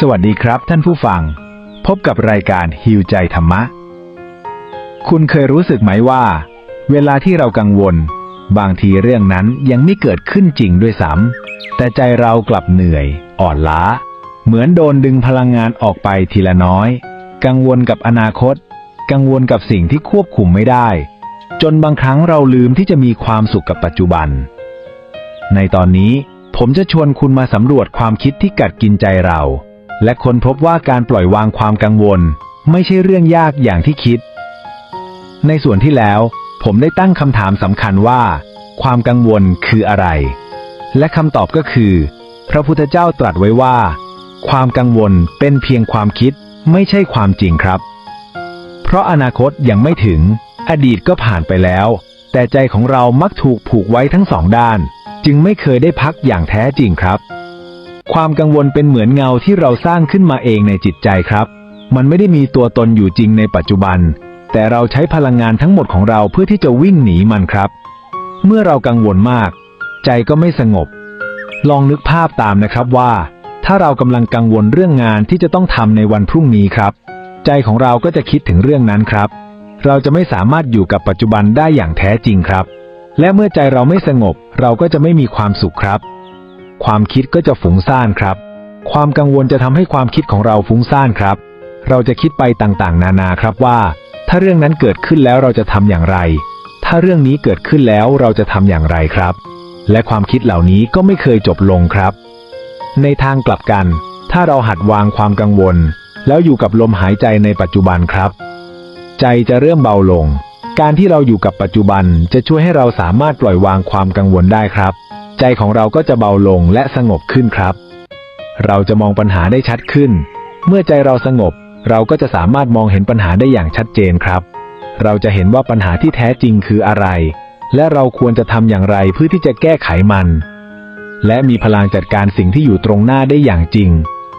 สวัสดีครับท่านผู้ฟัง พบกับรายการฮิวใจธรรมะ คุณเคยรู้สึกไหมว่า เวลาที่เรากังวล บางทีเรื่องนั้นยังไม่เกิดขึ้นจริงด้วยซ้ำแต่ใจเรากลับเหนื่อย อ่อนล้า เหมือนโดนดึงพลังงานออกไปทีละน้อย กังวลกับอนาคต กังวลกับสิ่งที่ควบคุมไม่ได้ จนบางครั้งเราลืมที่จะมีความสุขกับปัจจุบัน ในตอนนี้ผมจะชวนคุณมาสำรวจความคิดที่กัดกินใจเรา และค้นพบว่าการปล่อยวางความกังวล ไม่ใช่เรื่องยากอย่างที่คิด ในส่วนที่แล้ว ผมได้ตั้งคำถามสำคัญว่า ความกังวลคืออะไร และคำตอบก็คือ พระพุทธเจ้าตรัสไว้ว่า ความกังวลเป็นเพียงความคิดไม่ใช่ความจริงครับ เพราะอนาคตยังไม่ถึง อดีตก็ผ่านไปแล้ว แต่ใจของเรามักถูกผูกไว้ทั้งสองด้าน จึงไม่เคยได้พักอย่างแท้จริงครับ ความกังวลเป็นเหมือนเงาที่เราสร้างขึ้นมาเองในจิตใจครับ มันไม่ได้มีตัวตนอยู่จริงในปัจจุบัน แต่เราใช้พลังงานทั้งหมดของเราเพื่อที่จะวิ่งหนีมันครับ เมื่อเรากังวลมาก ใจก็ไม่สงบ ลองนึกภาพตามนะครับว่า ถ้าเรากำลังกังวลเรื่องงานที่จะต้องทำในวันพรุ่งนี้ครับ ใจของเราก็จะคิดถึงเรื่องนั้นครับ เราจะไม่สามารถอยู่กับปัจจุบันได้อย่างแท้จริงครับ และเมื่อใจเราไม่สงบ เราก็จะไม่มีความสุขครับ ความคิดก็จะฟุ้งซ่านครับ ความกังวลจะทำให้ความคิดของเราฟุ้งซ่านครับ เราจะคิดไปต่างๆ นานาครับว่า ถ้าเรื่องนั้นเกิดขึ้นแล้วเราจะทำอย่างไร ถ้าเรื่องนี้เกิดขึ้นแล้วเราจะทำอย่างไรครับ และความคิดเหล่านี้ก็ไม่เคยจบลงครับ ในทางกลับกัน ถ้าเราหัดวางความกังวล แล้วอยู่กับลมหายใจในปัจจุบันครับ ใจจะเริ่มเบาลง การที่เราอยู่กับปัจจุบันจะช่วยให้เราสามารถปล่อยวางความกังวลได้ครับ ใจของเราก็จะเบาลงและสงบขึ้นครับ เราจะมองปัญหาได้ชัดขึ้น เมื่อใจเราสงบ เราก็จะสามารถมองเห็นปัญหาได้อย่างชัดเจนครับ เราจะเห็นว่าปัญหาที่แท้จริงคืออะไร และเราควรจะทำอย่างไรเพื่อที่จะแก้ไขมัน และมีพลังจัดการสิ่งที่อยู่ตรงหน้าได้อย่างจริง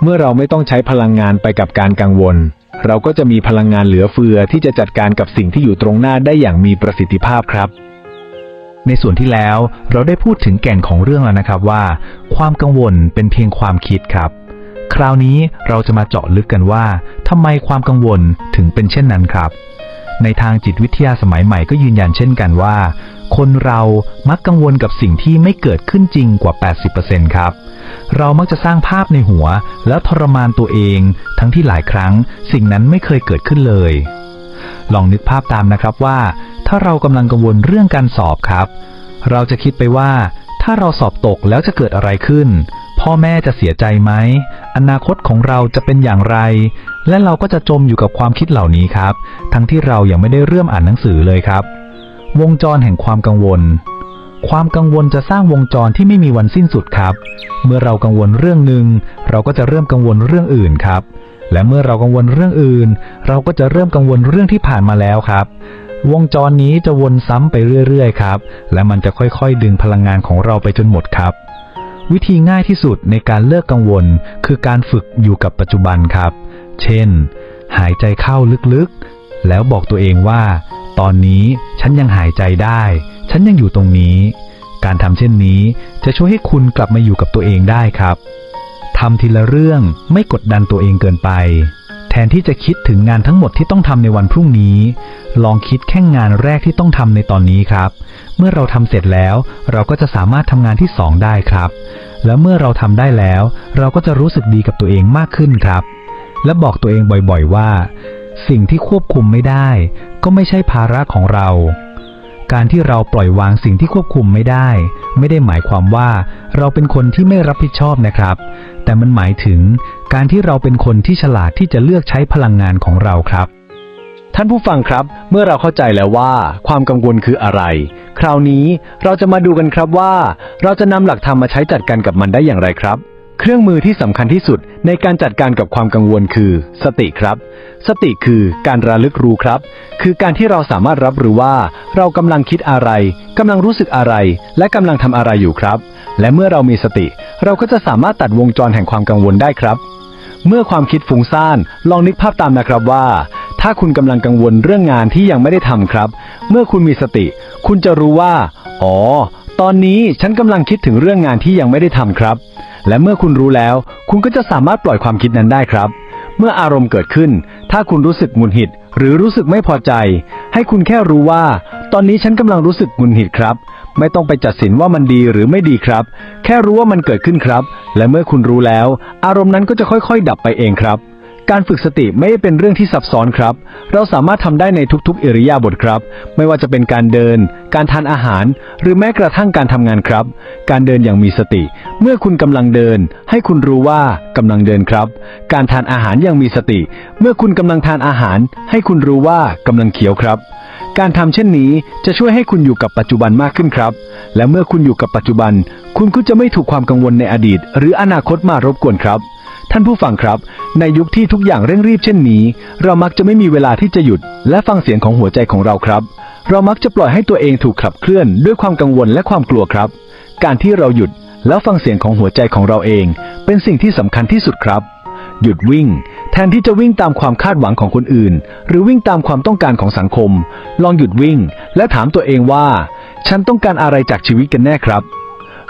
เมื่อเราไม่ต้องใช้พลังงานไปกับการกังวล เราก็จะมีพลังงานเหลือเฟือที่จะจัดการกับสิ่งที่อยู่ตรงหน้าได้อย่างมีประสิทธิภาพครับ ในส่วนที่แล้วเราได้พูดถึงแก่นของเรื่องแล้วนะครับว่า ความกังวลเป็นเพียงความคิดครับ คราวนี้เราจะมาเจาะลึกกันว่าทำไมความกังวลถึงเป็นเช่นนั้นครับ ในทางจิตวิทยาสมัยใหม่ก็ยืนยันเช่นกันว่า คนเรามักกังวลกับสิ่งที่ไม่เกิดขึ้นจริงกว่า 80%ครับ เรามักจะสร้างภาพในหัว แล้วทรมานตัวเอง ทั้งที่หลายครั้ง สิ่งนั้นไม่เคยเกิดขึ้นเลย ลองนึกภาพตามนะครับว่า ถ้าเรากำลังกังวลเรื่องการสอบครับ เราจะคิดไปว่า ถ้าเราสอบตกแล้วจะเกิดอะไรขึ้น พ่อแม่จะเสียใจไหม อนาคตของเราจะเป็นอย่างไร และเราก็จะจมอยู่กับความคิดเหล่านี้ครับ ทั้งที่เรายังไม่ได้เริ่มอ่านหนังสือเลยครับ วงจรแห่งความกังวลความกังวลจะสร้างวงจรที่ไม่มีวันสิ้นสุดครับ เมื่อเรากังวลเรื่องหนึ่งเราก็จะเริ่มกังวลเรื่องอื่นครับ และเมื่อเรากังวลเรื่องอื่น เราก็จะเริ่มกังวลเรื่องที่ผ่านมาแล้วครับวงจรนี้จะวนซ้ำไปเรื่อยๆครับ และมันจะค่อยๆ ดึงพลังงานของเราไปจนหมดครับ วิธีง่ายที่สุดในการเลิกกังวล คือการฝึกอยู่กับปัจจุบันครับ เช่น หายใจเข้าลึกๆ แล้วบอกตัวเองว่า ตอนนี้ฉันยังหายใจได้ ฉันยังอยู่ตรงนี้ การทำเช่นนี้จะช่วยให้คุณกลับมาอยู่กับตัวเองได้ครับ ทำทีละเรื่องไม่กดดันตัวเองเกินไป แทนที่จะคิดถึงงานทั้งหมดที่ต้องทำในวันพรุ่งนี้ ลองคิดแค่งานแรกที่ต้องทำในตอนนี้ครับ เมื่อเราทำเสร็จแล้ว เราก็จะสามารถทำงานที่สองได้ครับ แล้วเมื่อเราทำได้แล้ว เราก็จะรู้สึกดีกับตัวเองมากขึ้นครับ และบอกตัวเองบ่อยๆว่า สิ่งที่ควบคุมไม่ได้ ก็ไม่ใช่ภาระของเรา การที่เราปล่อยวางสิ่งที่ควบคุมไม่ได้ ไม่ได้หมายความว่าเราเป็นคนที่ไม่รับผิดชอบนะครับ แต่มันหมายถึงการที่เราเป็นคนที่ฉลาดที่จะเลือกใช้พลังงานของเราครับ ท่านผู้ฟังครับ เมื่อเราเข้าใจแล้วว่า ความกังวลคืออะไร คราวนี้เราจะมาดูกันครับว่า เราจะนำหลักธรรมมาใช้จัดการกับมันได้อย่างไรครับ เครื่องมือที่สำคัญที่สุดในการจัดการกับความกังวลคือ สติครับ สติคือการระลึกรู้ครับ คือการที่เราสามารถรับรู้ว่า เรากำลังคิดอะไรกำลังรู้สึกอะไร และกำลังทำอะไรอยู่ครับ และเมื่อเรามีสติ เราก็จะสามารถตัดวงจรแห่งความกังวลได้ครับ เมื่อความคิดฟุ้งซ่านลองนึกภาพตามนะครับว่า ถ้าคุณกำลังกังวลเรื่องงานที่ยังไม่ได้ทำครับ เมื่อคุณมีสติ คุณจะรู้ว่า อ๋อ ตอนนี้ฉันกำลังคิดถึงเรื่องงานที่ยังไม่ได้ทำครับ และเมื่อคุณรู้แล้ว คุณก็จะสามารถปล่อยความคิดนั้นได้ครับ เมื่ออารมณ์เกิดขึ้น ถ้าคุณรู้สึกหงุนหิด หรือรู้สึกไม่พอใจ ให้คุณแค่รู้ว่า ตอนนี้ฉันกำลังรู้สึกหงุนหิดครับ ไม่ต้องไปจัดสินว่ามันดีหรือไม่ดีครับ แค่รู้ว่ามันเกิดขึ้นครับ และเมื่อคุณรู้แล้ว อารมณ์นั้นก็จะค่อย ๆ ดับไปเองครับ การฝึกสติไม่เป็นเรื่องที่ซับซ้อนครับ เราสามารถทำได้ในทุกๆอิริยาบถครับ ไม่ว่าจะเป็นการเดิน การทานอาหาร หรือแม้กระทั่งการทำงานครับ การเดินอย่างมีสติ เมื่อคุณกำลังเดิน ให้คุณรู้ว่ากำลังเดินครับ การทานอาหารอย่างมีสติ เมื่อคุณกำลังทานอาหาร ให้คุณรู้ว่ากำลังเคี้ยวครับ การทำเช่นนี้จะช่วยให้คุณอยู่กับปัจจุบันมากขึ้นครับ และเมื่อคุณอยู่กับปัจจุบัน คุณก็จะไม่ถูกความกังวลในอดีต หรืออนาคตมารบกวนครับ ท่านผู้ฟังครับ ในยุคที่ทุกอย่างเร่งรีบเช่นนี้ เรามักจะไม่มีเวลาที่จะหยุด และฟังเสียงของหัวใจของเราครับ เรามักจะปล่อยให้ตัวเองถูกขับเคลื่อนด้วยความกังวลและความกลัวครับ การที่เราหยุดแล้วฟังเสียงของหัวใจของเราเอง เป็นสิ่งที่สำคัญที่สุดครับ หยุดวิ่ง แทนที่จะวิ่งตามความคาดหวังของคนอื่น หรือวิ่งตามความต้องการของสังคม ลองหยุดวิ่ง และถามตัวเองว่า ฉันต้องการอะไรจากชีวิตกันแน่ครับ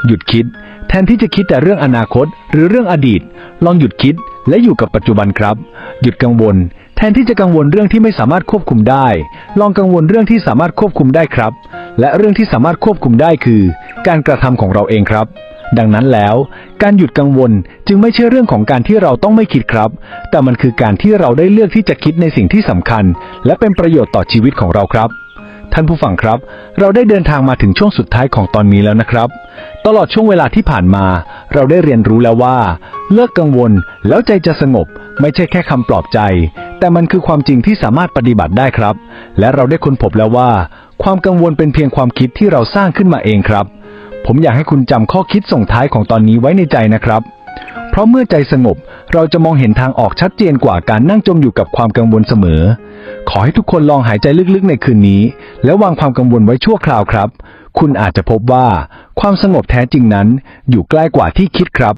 หยุดคิด ทนที่จะคิดแต่เรื่องอนาคตหรือเรื่องอดีต ลองหยุดคิดและอยู่กับปัจจุบันครับ หยุดกังวล แทนที่จะกังวลเรื่องที่ไม่สามารถควบคุมได้ ลองกังวลเรื่องที่สามารถควบคุมได้ครับ และเรื่องที่สามารถควบคุมได้คือ การกระทำของเราเองครับ ดังนั้นแล้ว การหยุดกังวลจึงไม่ใช่เรื่องของการที่เราต้องไม่คิดครับ แต่มันคือการที่เราได้เลือกที่จะคิดในสิ่งที่สำคัญ และเป็นประโยชน์ต่อชีวิตของเราครับ ท่านผู้ฟังครับ เราได้เดินทางมาถึงช่วงสุดท้ายของตอนนี้แล้วนะครับ ตลอดช่วงเวลาที่ผ่านมา เราได้เรียนรู้แล้วว่า เลิกกังวลแล้วใจจะสงบ ไม่ใช่แค่คำปลอบใจ แต่มันคือความจริงที่สามารถปฏิบัติได้ครับ และเราได้ค้นพบแล้วว่า ความกังวลเป็นเพียงความคิดที่เราสร้างขึ้นมาเองครับ ผมอยากให้คุณจำข้อคิดส่งท้ายของตอนนี้ไว้ในใจนะครับ เพราะเมื่อใจสงบเราจะมองเห็นทางออกชัดเจนกว่าการนั่งจมอยู่กับความกังวลเสมอ ขอให้ทุกคนลองหายใจลึกๆในคืนนี้ แล้ววางความกังวลไว้ชั่วคราวครับ คุณอาจจะพบว่าความสงบแท้จริงนั้นอยู่ใกล้กว่าที่คิดครับ